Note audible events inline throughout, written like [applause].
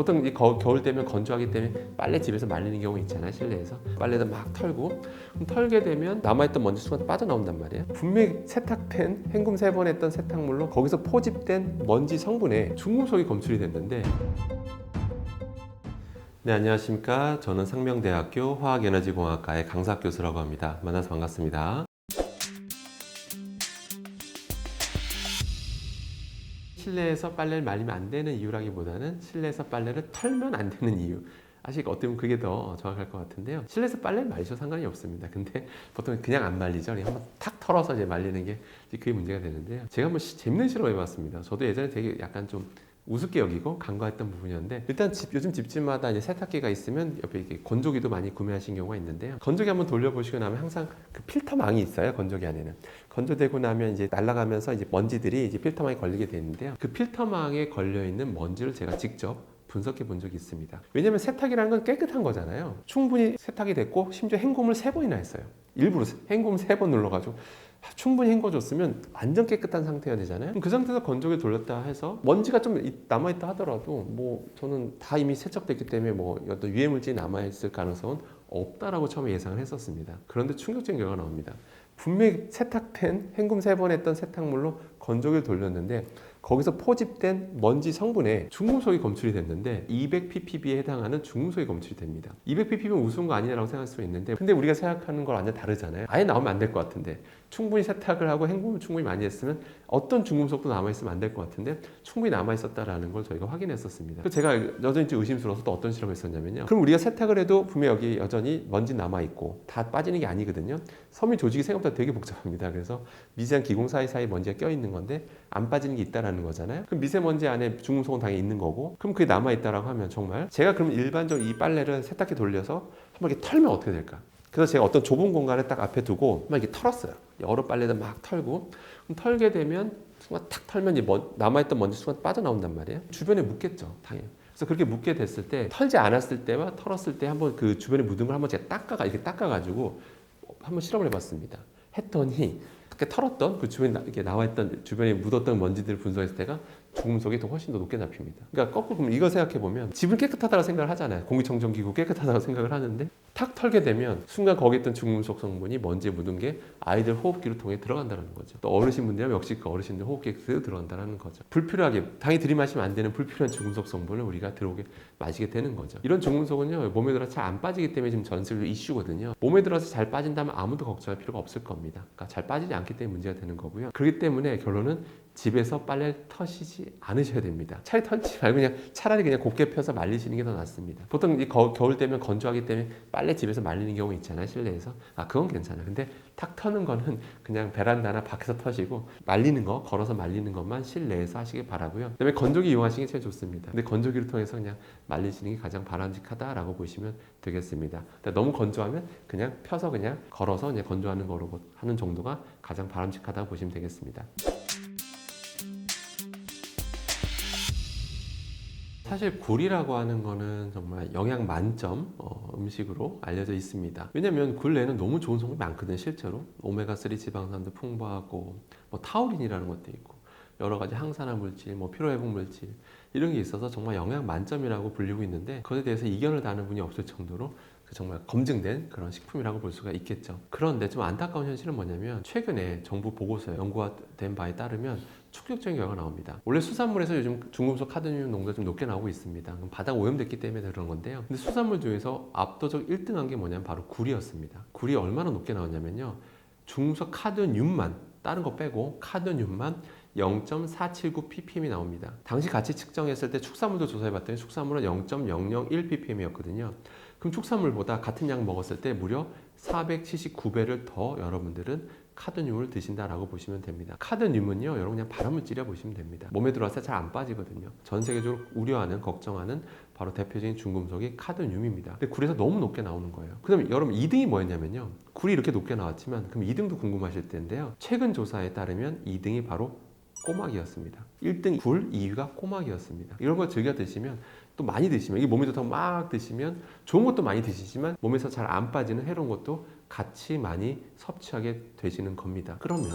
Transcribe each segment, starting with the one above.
보통 이 거- 겨울 되면 건조하기 때문에 빨래 집에서 말리는 경우 있잖아요 실내에서. 빨래도 막 털고. 털게 되면 남아있던 먼지 순간 빠져나온단 말이에요. 분명히 세탁된 헹굼 세 번 했던 세탁물로 거기서 포집된 먼지 성분에 중금속이 검출이 됐는데. 네 안녕하십니까. 저는 상명대학교 화학에너지공학과의 강사 교수라고 합니다. 만나서 반갑습니다 실내에서 빨래를 말리면 안 되는 이유라기보다는 실내에서 빨래를 털면 안 되는 이유. 아직 어떻게 보면 그게 더 정확할 것 같은데요. 실내에서 빨래를 말리셔도 상관이 없습니다. 근데 [laughs] 보통 그냥 안 말리죠. 그냥 한번 탁 털어서 이제 말리는 게 그게 문제가 되는데요. 제가 한번 시- 재밌는 실험 해봤습니다. 저도 예전에 되게 약간 좀 우습게 여기고 간과했던 부분이었는데 일단 집, 요즘 집집마다 이제 세탁기가 있으면 옆에 이렇게 건조기도 많이 구매하신 경우가 있는데요. 건조기 한번 돌려보시고 나면 항상 그 필터망이 있어요. 건조기 안에는. 건조되고 나면 이제 날아가면서 이제 먼지들이 이제 필터망에 걸리게 되는데요. 그 필터망에 걸려 있는 먼지를 제가 직접 분석해 본 적이 있습니다. 왜냐면 세탁이라는 건 깨끗한 거잖아요. 충분히 세탁이 됐고 심지어 헹굼을 세 번이나 했어요. 일부러 헹굼 세 번 눌러가지고 충분히 헹궈줬으면 완전 깨끗한 상태가 되잖아요. 그 상태에서 건조기 돌렸다 해서 먼지가 좀 이- 남아있다 하더라도 뭐 저는 다 이미 세척됐기 때문에 뭐 어떤 유해물질이 남아있을 가능성은 없다라고 처음에 예상을 했었습니다. 그런데 충격적인 결과가 나옵니다. 분명히 세탁된 헹굼 세 번 했던 세탁물로 건조기를 돌렸는데 거기서 포집된 먼지 성분에 중금속이 검출이 됐는데 200ppb에 해당하는 중금속이 검출이 됩니다. 200ppb는 우스운 거 아니냐라고 생각할 수 있는데 근데 우리가 생각하는 걸 완전 다르잖아요. 아예 나오면 안 될 것 같은데 충분히 세탁을 하고 헹굼을 충분히 많이 했으면 어떤 중금속도 남아있으면 안 될 것 같은데 충분히 남아있었다라는 걸 저희가 확인했었습니다. 제가 여전히 좀 의심스러워서 또 어떤 실험을 했었냐면요. 그럼 우리가 세탁을 해도 분명 여기 여전히 먼지 남아있고 다 빠지는 게 아니거든요. 섬유 조직이 생각보다 되게 복잡합니다. 그래서 미세한 기공 사이사이 먼지가 껴있는 건데 안 빠지는 게 있다라는 거잖아요. 그럼 미세먼지 안에 중금속은 당연히 있는 거고 그럼 그게 남아있다라고 하면 정말 제가 그럼 일반적으로 이 빨래를 세탁기 돌려서 한번 이렇게 털면 어떻게 될까? 그래서 제가 어떤 좁은 공간에 딱 앞에 두고 막 이렇게 털었어요. 여러 빨래들 막 털고 그럼 털게 되면 순간 탁 털면 이 먼- 남아있던 먼지 순간 빠져나온단 말이에요. 주변에 묻겠죠, 당연히. 그래서 그렇게 묻게 됐을 때 털지 않았을 때와 털었을 때 한번 그 주변에 묻은 걸 한번 제가 닦아가 이렇게 닦아가지고 한번 실험을 해봤습니다. 했더니 그렇게 털었던 그 주변에 나- 이렇게 나와 있던 주변에 묻었던 먼지들을 분석했을 때가 중금속이 더 훨씬 더 높게 잡힙니다. 그러니까 거꾸로 그럼 이거 생각해 보면 집은 깨끗하다고 생각을 하잖아요. 공기청정기구 깨끗하다고 생각을 하는데 탁 털게 되면 순간 거기 있던 중금속 성분이 먼지에 묻은 게 아이들 호흡기를 통해 들어간다는 거죠. 또 어르신분들은 역시 그 어르신들 호흡기에 그대로 들어간다는 거죠. 불필요하게 당연히 들이마시면 안 되는 불필요한 중금속 성분을 우리가 들어오게 마시게 되는 거죠. 이런 중금속은요 몸에 들어서 잘 안 빠지기 때문에 지금 전 세계로 이슈거든요. 몸에 들어서 잘 빠진다면 아무도 걱정할 필요가 없을 겁니다. 그러니까 잘 빠지지 않기 때문에 문제가 되는 거고요. 그렇기 때문에 결론은 집에서 빨래를 터시지 않으셔야 됩니다. 차라리 털지 말고 그냥 차라리 그냥 곱게 펴서 말리시는 게 더 낫습니다. 보통 이 거- 겨울 되면 건조하기 때문에 빨래 집에서 말리는 경우 있잖아요 실내에서. 아 그건 괜찮아요. 근데 탁 터는 거는 그냥 베란다나 밖에서 터시고 말리는 거 걸어서 말리는 것만 실내에서 하시길 바라고요. 그다음에 건조기 이용하시는 게 제일 좋습니다. 근데 건조기를 통해서 그냥 말리시는 게 가장 바람직하다라고 보시면 되겠습니다. 너무 건조하면 그냥 펴서 그냥 걸어서 그냥 건조하는 거로 하는 정도가 가장 바람직하다고 보시면 되겠습니다. 사실 굴이라고 하는 거는 정말 영양 만점 어, 음식으로 알려져 있습니다. 왜냐면 굴 내에는 너무 좋은 성분이 많거든요, 실제로. 오메가3 지방산도 풍부하고, 뭐 타우린이라는 것도 있고, 여러 가지 항산화 물질, 뭐 피로 회복 물질, 이런 게 있어서 정말 영양 만점이라고 불리고 있는데, 그것에 대해서 이견을 다하는 분이 없을 정도로 그 정말 검증된 그런 식품이라고 볼 수가 있겠죠. 그런데 좀 안타까운 현실은 뭐냐면, 최근에 정부 보고서에 연구가 된 바에 따르면 충격적인 결과가 나옵니다. 원래 수산물에서 요즘 중금속 카드뮴 농도가 좀 높게 나오고 있습니다. 그럼 바다가 오염됐기 때문에 그런 건데요. 근데 수산물 중에서 압도적 1등한 게 뭐냐면 바로 굴이었습니다. 굴이 얼마나 높게 나왔냐면요. 중금속 카드뮴만 다른 거 빼고 카드뮴만 0.479 ppm이 나옵니다. 당시 같이 측정했을 때 축산물도 조사해봤더니 축산물은 0.001 ppm이었거든요. 그럼 축산물보다 같은 양 먹었을 때 무려 479배를 더 여러분들은 카드뮴을 드신다라고 보시면 됩니다. 카드뮴은요, 여러분 그냥 발암물질이라 보시면 됩니다. 몸에 들어와서 잘 안 빠지거든요. 전 세계적으로 우려하는 걱정하는 바로 대표적인 중금속이 카드뮴입니다. 근데 굴에서 너무 높게 나오는 거예요. 그다음 여러분 2등이 뭐였냐면요. 굴이 이렇게 높게 나왔지만 그럼 2등도 궁금하실 텐데요. 최근 조사에 따르면 2등이 바로 꼬막이었습니다. 1등 굴, 2위가 꼬막이었습니다. 이런 걸 즐겨 드시면 또 많이 드시면 이게 몸에 좋다고 막 드시면 좋은 것도 많이 드시지만 몸에서 잘 안 빠지는 해로운 것도 같이 많이 섭취하게 되시는 겁니다. 그러면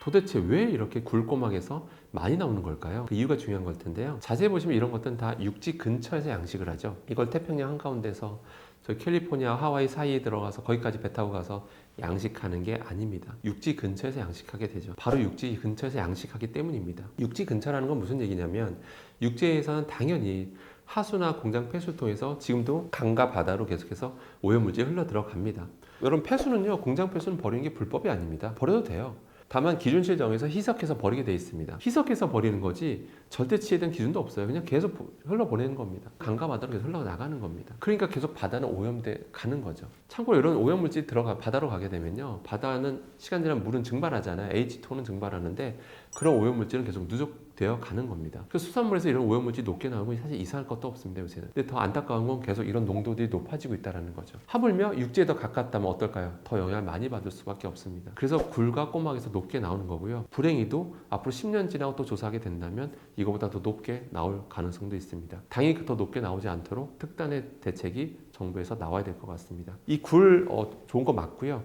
도대체 왜 이렇게 굴꼬막에서 많이 나오는 걸까요? 그 이유가 중요한 걸 텐데요. 자세히 보시면 이런 것들은 다 육지 근처에서 양식을 하죠. 이걸 태평양 한가운데서 저 캘리포니아, 하와이 사이에 들어가서 거기까지 배 타고 가서 양식하는 게 아닙니다. 육지 근처에서 양식하게 되죠. 바로 육지 근처에서 양식하기 때문입니다. 육지 근처라는 건 무슨 얘기냐면 육지에서는 당연히 하수나 공장 폐수를 통해서 지금도 강과 바다로 계속해서 오염물질이 흘러 들어갑니다. 여러분 폐수는요 공장 폐수는 버리는 게 불법이 아닙니다. 버려도 돼요. 다만 기준치를 정해서 희석해서 버리게 돼 있습니다. 희석해서 버리는 거지 절대 치해된 기준도 없어요. 그냥 계속 보- 흘러보내는 겁니다. 강과 바다로 계속 흘러나가는 겁니다. 그러니까 계속 바다는 오염돼 가는 거죠. 참고로 이런 오염물질이 들어가 바다로 가게 되면요. 바다는 시간 지나면 물은 증발하잖아요. H2는 증발하는데 그런 오염물질은 계속 누적 되어 가는 겁니다. 그래서 수산물에서 이런 오염물질이 높게 나오면 사실 이상할 것도 없습니다. 요새는. 근데 더 안타까운 건 계속 이런 농도들이 높아지고 있다는 거죠. 하물며 육지에 더 가깝다면 어떨까요? 더 영향을 많이 받을 수밖에 없습니다. 그래서 굴과 꼬막에서 높게 나오는 거고요. 불행히도 앞으로 10년 지나고 또 조사하게 된다면 이거보다 더 높게 나올 가능성도 있습니다. 당연히 더 높게 나오지 않도록 특단의 대책이 정부에서 나와야 될 것 같습니다. 이굴 어, 좋은 거 맞고요.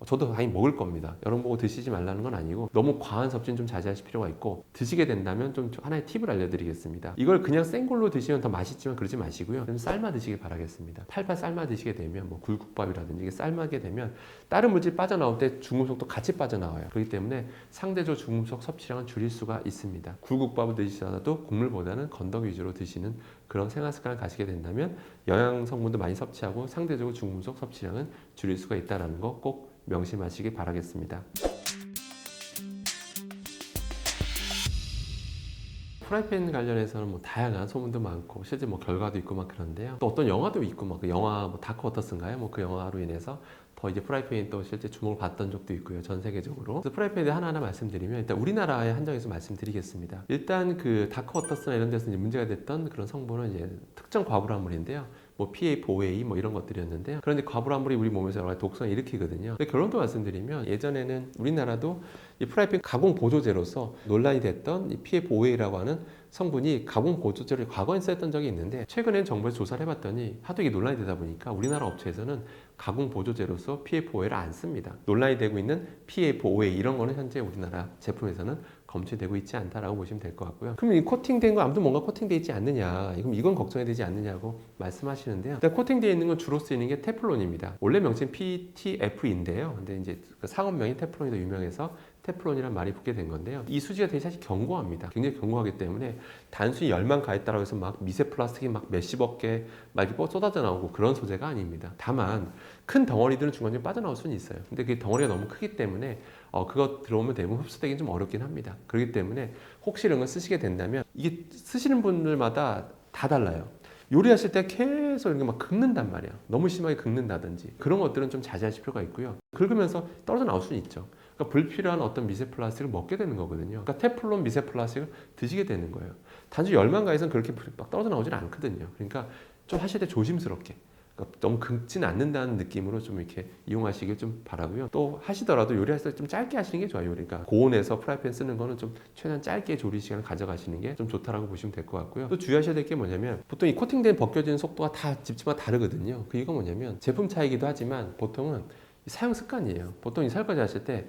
어, 저도 당연히 먹을 겁니다. 여러분 보고 드시지 말라는 건 아니고 너무 과한 섭취는 좀 자제하실 필요가 있고 드시게 된다면 좀 하나의 팁을 알려드리겠습니다. 이걸 그냥 생걸로 드시면 더 맛있지만 그러지 마시고요. 좀 삶아 드시길 바라겠습니다. 팔팔 삶아 드시게 되면 뭐 굴국밥이라든지 이게 삶게 되면 다른 물질 빠져나올 때 중금속도 같이 빠져나와요. 그렇기 때문에 상대적 중금속 섭취량을 줄일 수가 있습니다. 굴국밥을 드시더라도 국물보다는 건더기 위주로 드시는 그런 생활 습관을 가지게 된다면 영양 성분도 많이 섭취하고 상대적으로 중금속 섭취량은 줄일 수가 있다는 거꼭 명심하시기 바라겠습니다. 프라이팬 관련해서는 뭐 다양한 소문도 많고 실제 뭐 결과도 있고 막 그런데요. 또 어떤 영화도 있고 막 그 영화 뭐 다크 워터스인가요? 뭐 그 영화로 인해서 더 이제 프라이팬이 또 실제 주목을 받던 적도 있고요. 전 세계적으로. 그래서 프라이팬에 대해 하나하나 말씀드리면 일단 우리나라에 한정해서 말씀드리겠습니다. 일단 그 다크 워터스나 이런 데서 이제 문제가 됐던 그런 성분은 이제 특정 과불화물인데요. 뭐 PA4A 뭐 이런 것들이었는데요. 그런데 과불화물이 우리 몸에서 여러 가지 독성을 일으키거든요. 근데 결론도 말씀드리면 예전에는 우리나라도 이 프라이팬 가공 보조제로서 논란이 됐던 이 PF5A라고 하는 성분이 가공 보조제를 과거에 쓰였던 적이 있는데 최근엔 정부에서 조사를 해봤더니 하도 이게 논란이 되다 보니까 우리나라 업체에서는 가공 보조제로서 PF5A를 안 씁니다. 논란이 되고 있는 PF5A 이런 거는 현재 우리나라 제품에서는 검출되고 있지 않다라고 보시면 될 것 같고요. 그럼 이 코팅된 거 아무튼 뭔가 코팅돼 있지 않느냐? 그럼 이건 걱정이 되지 않느냐고 말씀하시는데요. 일단 코팅되어 있는 건 주로 쓰이는 게 테플론입니다. 원래 명칭 PTF인데요. 근데 이제 그 상업명이 테플론이 더 유명해서 테플론이란 말이 붙게 된 건데요. 이 수지가 되게 사실 견고합니다. 굉장히 견고하기 때문에 단순히 열만 가했다고 해서 막 미세 플라스틱이 막 몇십억 개 막 이렇게 쏟아져 나오고 그런 소재가 아닙니다. 다만 큰 덩어리들은 중간중간 빠져나올 수는 있어요. 근데 그 덩어리가 너무 크기 때문에 어, 그거 들어오면 대부분 흡수되긴 좀 어렵긴 합니다. 그렇기 때문에 혹시 이런 걸 쓰시게 된다면 이게 쓰시는 분들마다 다 달라요. 요리하실 때 계속 이렇게 막 긁는단 말이야. 너무 심하게 긁는다든지 그런 것들은 좀 자제하실 필요가 있고요. 긁으면서 떨어져 나올 수는 있죠. 그러니까 불필요한 어떤 미세 플라스틱을 먹게 되는 거거든요. 그러니까 테플론 미세 플라스틱을 드시게 되는 거예요. 단지 열만 가해서는 그렇게 막 떨어져 나오지는 않거든요. 그러니까 좀 하실 때 조심스럽게. 그러니까 너무 긁진 않는다는 느낌으로 좀 이렇게 이용하시길 좀 바라고요. 또 하시더라도 요리할 때 좀 짧게 하시는 게 좋아요. 그러니까 고온에서 프라이팬 쓰는 거는 좀 최대한 짧게 조리 시간을 가져가시는 게 좀 좋다라고 보시면 될 것 같고요. 또 주의하셔야 될 게 뭐냐면 보통 이 코팅된 벗겨지는 속도가 다 집집마다 다르거든요. 그 이거 뭐냐면 제품 차이기도 하지만 보통은 이 사용 습관이에요. 보통 이 설거지 하실 때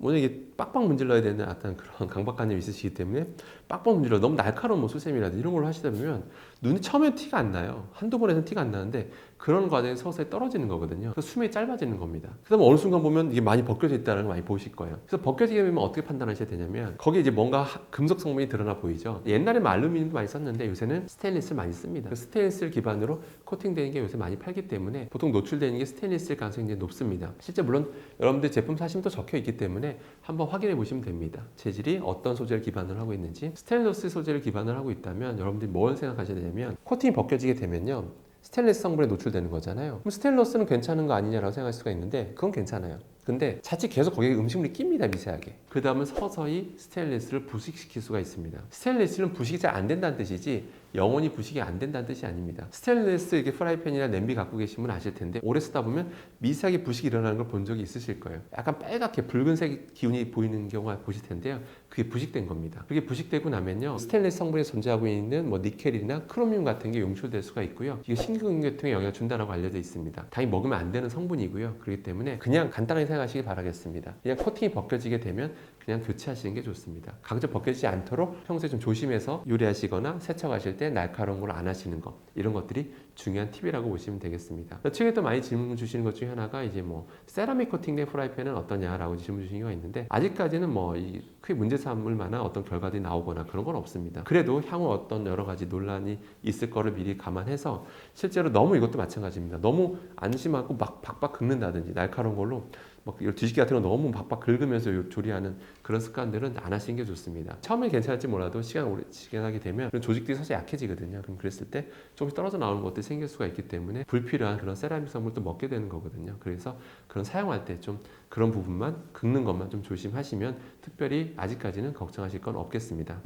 오늘 이게 빡빡 문질러야 되는 어떤 그런 강박관념이 있으시기 때문에 빡빡 문질러 너무 날카로운 뭐 수세미라든지 이런 걸로 하시다 보면 눈이 처음에 티가 안 나요. 한두 번에는 티가 안 나는데 그런 과정에 서서히 떨어지는 거거든요. 그래서 수명이 짧아지는 겁니다. 그다음에 어느 순간 보면 이게 많이 벗겨져 있다는 걸 많이 보실 거예요. 그래서 벗겨지게 되면 어떻게 판단하셔야 되냐면 거기에 이제 뭔가 하- 금속 성분이 드러나 보이죠. 옛날에는 알루미늄도 많이 썼는데 요새는 스테인리스를 많이 씁니다. 그 스테인리스를 기반으로 코팅되는 게 요새 많이 팔기 때문에 보통 노출되는 게 스테인리스일 가능성이 이제 높습니다. 실제 물론 여러분들 제품 사시면 또 적혀 있기 때문에 한번 확인해 보시면 됩니다. 재질이 어떤 소재를 기반으로 하고 있는지 스테인리스 소재를 기반으로 하고 있다면 여러분들이 뭘 생각하셔야 되냐면 코팅이 벗겨지게 되면요. 스테인리스 성분에 노출되는 거잖아요. 그럼 스테인리스는 괜찮은 거 아니냐라고 생각할 수가 있는데 그건 괜찮아요. 근데 자칫 계속 거기에 음식물이 낍니다 미세하게. 그 다음은 서서히 스테인리스를 부식시킬 수가 있습니다. 스테인리스는 부식이 잘 안 된다는 뜻이지 영원히 부식이 안 된다는 뜻이 아닙니다. 스테인리스 이렇게 프라이팬이나 냄비 갖고 계시면 아실 텐데 오래 쓰다 보면 미세하게 부식이 일어나는 걸 본 적이 있으실 거예요. 약간 빨갛게 붉은색 기운이 보이는 경우가 보실 텐데요. 그게 부식된 겁니다. 그게 부식되고 나면요. 스테인리스 성분에 존재하고 있는 뭐 니켈이나 크로미움 같은 게 용출될 수가 있고요. 이게 심근경통에 영향을 준다라고 알려져 있습니다. 당연히 먹으면 안 되는 성분이고요. 그렇기 때문에 그냥 간단하게 사용하시기 바라겠습니다. 그냥 코팅이 벗겨지게 되면 그냥 교체하시는 게 좋습니다. 강제 벗겨지지 않도록 평소에 좀 조심해서 요리하시거나 세척하실 때 날카로운 걸 안 하시는 것 이런 것들이 중요한 팁이라고 보시면 되겠습니다. 최근에 또 많이 질문 주시는 것 중에 하나가 이제 뭐 세라믹 코팅된 프라이팬은 어떠냐라고 질문 주신 게 있는데 아직까지는 뭐 이 크게 문제 삼을 만한 어떤 결과들이 나오거나 그런 건 없습니다. 그래도 향후 어떤 여러 가지 논란이 있을 거를 미리 감안해서 실제로 너무 이것도 마찬가지입니다. 너무 안심하고 막 박박 긁는다든지 날카로운 걸로 막 뒤집기 같은 거 너무 박박 긁으면서 요- 조리하는 그런 습관들은 안 하시는 게 좋습니다. 처음엔 괜찮을지 몰라도 시간 오래 지나게 되면 그런 조직들이 사실 약해지거든요. 그럼 그랬을 때 조금씩 떨어져 나오는 것들이 생길 수가 있기 때문에 불필요한 그런 세라믹 성물도 먹게 되는 거거든요. 그래서 그런 사용할 때 좀 그런 부분만 긁는 것만 좀 조심하시면 특별히 아직까지는 걱정하실 건 없겠습니다.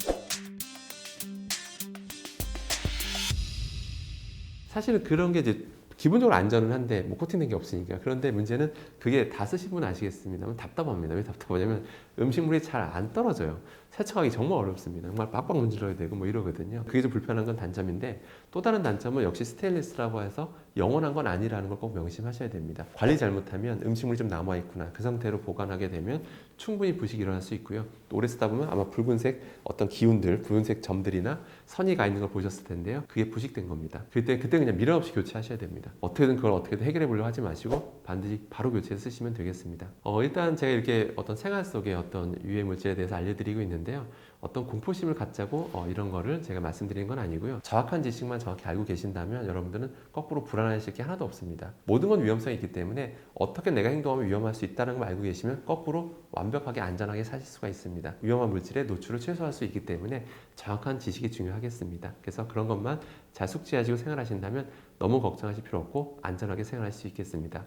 사실은 그런 게 이제 기본적으로 안전은 한데 뭐 코팅된 게 없으니까 그런데 문제는 그게 다 쓰신 분은 아시겠습니다만 답답합니다. 왜 답답하냐면 음식물이 잘 안 떨어져요. 세척하기 정말 어렵습니다. 정말 빡빡 문질러야 되고 뭐 이러거든요. 그게 좀 불편한 건 단점인데 또 다른 단점은 역시 스테인리스라고 해서 영원한 건 아니라는 걸 꼭 명심하셔야 됩니다. 관리 잘못하면 음식물이 좀 남아 있구나 그 상태로 보관하게 되면 충분히 부식이 일어날 수 있고요. 또 오래 쓰다 보면 아마 붉은색 어떤 기운들, 붉은색 점들이나 선이 가 있는 걸 보셨을 텐데요. 그게 부식된 겁니다. 그때 그때 그냥 미련 없이 교체하셔야 됩니다. 어떻게든 그걸 어떻게든 해결해 보려고 하지 마시고 반드시 바로 교체해 쓰시면 되겠습니다. 어, 일단 제가 이렇게 어떤 생활 속의 어떤 유해 물질에 대해서 알려드리고 있는데요. 어떤 공포심을 갖자고 어, 이런 거를 제가 말씀드리는 건 아니고요. 정확한 지식만 정확히 알고 계신다면 여러분들은 거꾸로 불안하실 게 하나도 없습니다. 모든 건 위험성이 있기 때문에 어떻게 내가 행동하면 위험할 수 있다는 걸 알고 계시면 거꾸로 완벽하게 안전하게 사실 수가 있습니다. 위험한 물질의 노출을 최소화할 수 있기 때문에 정확한 지식이 중요하겠습니다. 그래서 그런 것만 잘 숙지하시고 생활하신다면 너무 걱정하실 필요 없고 안전하게 생활할 수 있겠습니다.